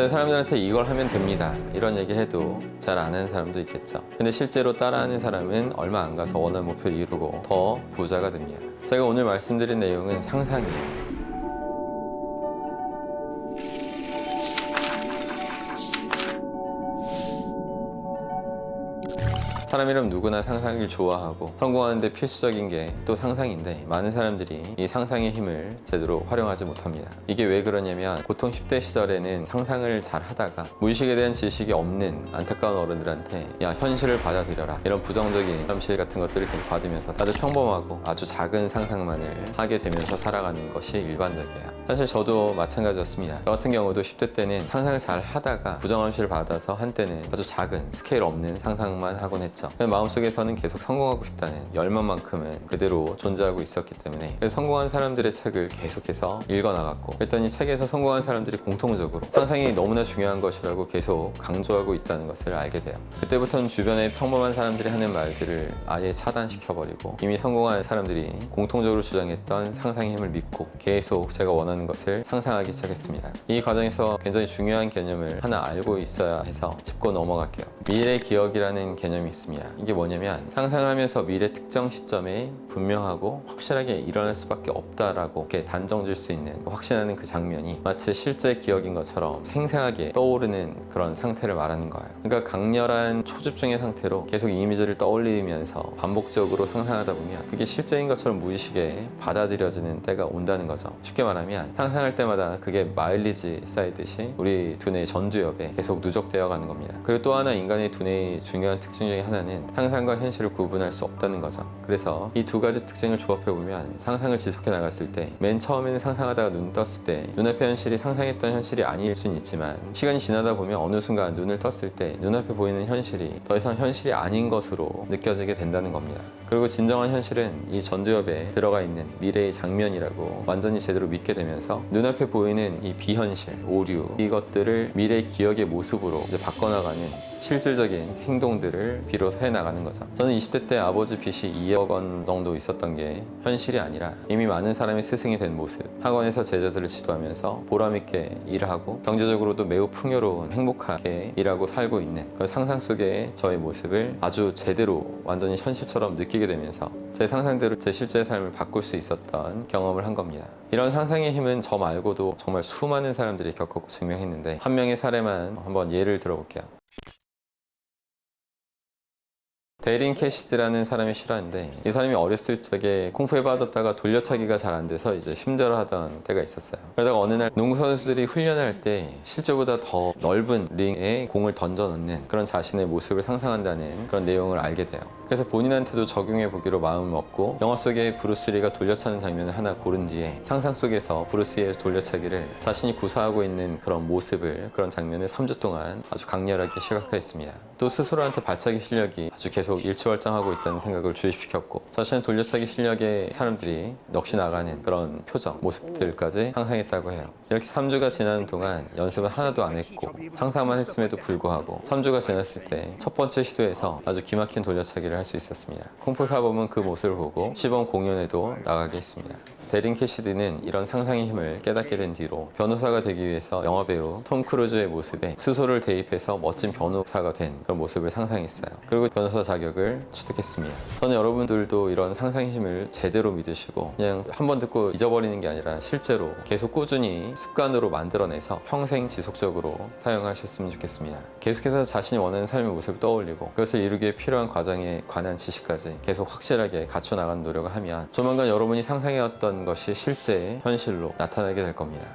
제 사람들한테 이걸 하면 됩니다. 이런 얘기를 해도 잘 안 하는 사람도 있겠죠. 근데 실제로 따라하는 사람은 얼마 안 가서 원하는 목표를 이루고 더 부자가 됩니다. 제가 오늘 말씀드린 내용은 상상이에요. 사람이라면 누구나 상상을 좋아하고 성공하는데 필수적인 게 또 상상인데 많은 사람들이 이 상상의 힘을 제대로 활용하지 못합니다. 이게 왜 그러냐면 보통 10대 시절에는 상상을 잘 하다가 무의식에 대한 지식이 없는 안타까운 어른들한테 야 현실을 받아들여라 이런 부정적인 현실 같은 것들을 계속 받으면서 다들 평범하고 아주 작은 상상만을 하게 되면서 살아가는 것이 일반적이에요. 사실 저도 마찬가지였습니다. 저 같은 경우도 10대 때는 상상을 잘 하다가 부정함실을 받아서 한때는 아주 작은 스케일 없는 상상만 하곤 했죠. 근데 마음속에서는 계속 성공하고 싶다는 열망만큼은 그대로 존재하고 있었기 때문에 성공한 사람들의 책을 계속해서 읽어나갔고 그랬더니 책에서 성공한 사람들이 공통적으로 상상이 너무나 중요한 것이라고 계속 강조하고 있다는 것을 알게 돼요. 그때부터는 주변의 평범한 사람들이 하는 말들을 아예 차단시켜버리고 이미 성공한 사람들이 공통적으로 주장했던 상상의 힘을 믿고 계속 제가 원하는 것을 상상하기 시작했습니다. 이 과정에서 굉장히 중요한 개념을 하나 알고 있어야 해서 짚고 넘어갈게요. 미래 기억이라는 개념이 있습니다. 이게 뭐냐면 상상하면서 미래 특정 시점에 분명하고 확실하게 일어날 수밖에 없다라고 이렇게 단정 질 수 있는 확신하는 그 장면이 마치 실제 기억인 것처럼 생생하게 떠오르는 그런 상태를 말하는 거예요. 그러니까 강렬한 초집중의 상태로 계속 이미지를 떠올리면서 반복적으로 상상하다 보면 그게 실제인 것처럼 무의식에 받아들여지는 때가 온다는 거죠. 쉽게 말하면 상상할 때마다 그게 마일리지 쌓이듯이 우리 두뇌 전두엽에 계속 누적되어 가는 겁니다. 그리고 또 하나 인간의 두뇌의 중요한 특징 중에 하나 는 상상과 현실을 구분할 수 없다는 거죠. 그래서 이 두 가지 특징을 조합해 보면 상상을 지속해 나갔을 때 맨 처음에는 상상하다가 눈 떴을 때 눈앞의 현실이 상상했던 현실이 아닐 수는 있지만 시간이 지나다 보면 어느 순간 눈을 떴을 때 눈앞에 보이는 현실이 더 이상 현실이 아닌 것으로 느껴지게 된다는 겁니다. 그리고 진정한 현실은 이 전두엽에 들어가 있는 미래의 장면이라고 완전히 제대로 믿게 되면서 눈앞에 보이는 이 비현실, 오류 이것들을 미래 기억의 모습으로 바꿔나가는 실질적인 행동들을 비로소 해나가는 거죠. 저는 20대 때 아버지 빚이 2억 원 정도 있었던 게 현실이 아니라 이미 많은 사람의 스승이 된 모습, 학원에서 제자들을 지도하면서 보람있게 일을 하고 경제적으로도 매우 풍요로운 행복하게 일하고 살고 있는 그 상상 속의 저의 모습을 아주 제대로 완전히 현실처럼 느끼게 되면서 제 상상대로 제 실제 삶을 바꿀 수 있었던 경험을 한 겁니다. 이런 상상의 힘은 저 말고도 정말 수많은 사람들이 겪었고 증명했는데 한 명의 사례만 한번 예를 들어볼게요. 데린 캐시드라는 사람이 싫어하는데 이 사람이 어렸을 적에 콩푸에 빠졌다가 돌려차기가 잘 안 돼서 이제 힘들어하던 때가 있었어요. 그러다가 어느 날 농구 선수들이 훈련할 때 실제보다 더 넓은 링에 공을 던져 넣는 그런 자신의 모습을 상상한다는 그런 내용을 알게 돼요. 그래서 본인한테도 적용해 보기로 마음을 먹고 영화 속에 브루스리가 돌려차는 장면을 하나 고른 뒤에 상상 속에서 브루스리의 돌려차기를 자신이 구사하고 있는 그런 모습을 그런 장면을 3주 동안 아주 강렬하게 시각화했습니다. 또 스스로한테 발차기 실력이 아주 계속 일치월장하고 있다는 생각을 주입시켰고 자신의 돌려차기 실력에 사람들이 넋이 나가는 그런 표정, 모습들까지 상상했다고 해요. 이렇게 3주가 지나는 동안 연습은 하나도 안 했고 상상만 했음에도 불구하고 3주가 지났을 때 첫 번째 시도에서 아주 기막힌 돌려차기를 할 수 있었습니다. 콩푸 사범은 그 모습을 보고 시범 공연에도 나가게 했습니다. 데린 캐시드는 이런 상상의 힘을 깨닫게 된 뒤로 변호사가 되기 위해서 영화배우 톰 크루즈의 모습에 수소를 대입해서 멋진 변호사가 된 그런 모습을 상상했어요. 그리고 변호사 자격을 취득했습니다. 저는 여러분들도 이런 상상의 힘을 제대로 믿으시고 그냥 한 번 듣고 잊어버리는 게 아니라 실제로 계속 꾸준히 습관으로 만들어내서 평생 지속적으로 사용하셨으면 좋겠습니다. 계속해서 자신이 원하는 삶의 모습을 떠올리고 그것을 이루기 위해 필요한 과정에 관한 지식까지 계속 확실하게 갖춰 나가는 노력을 하면 조만간 여러분이 상상해왔던 것이 실제 현실로 나타나게 될 겁니다.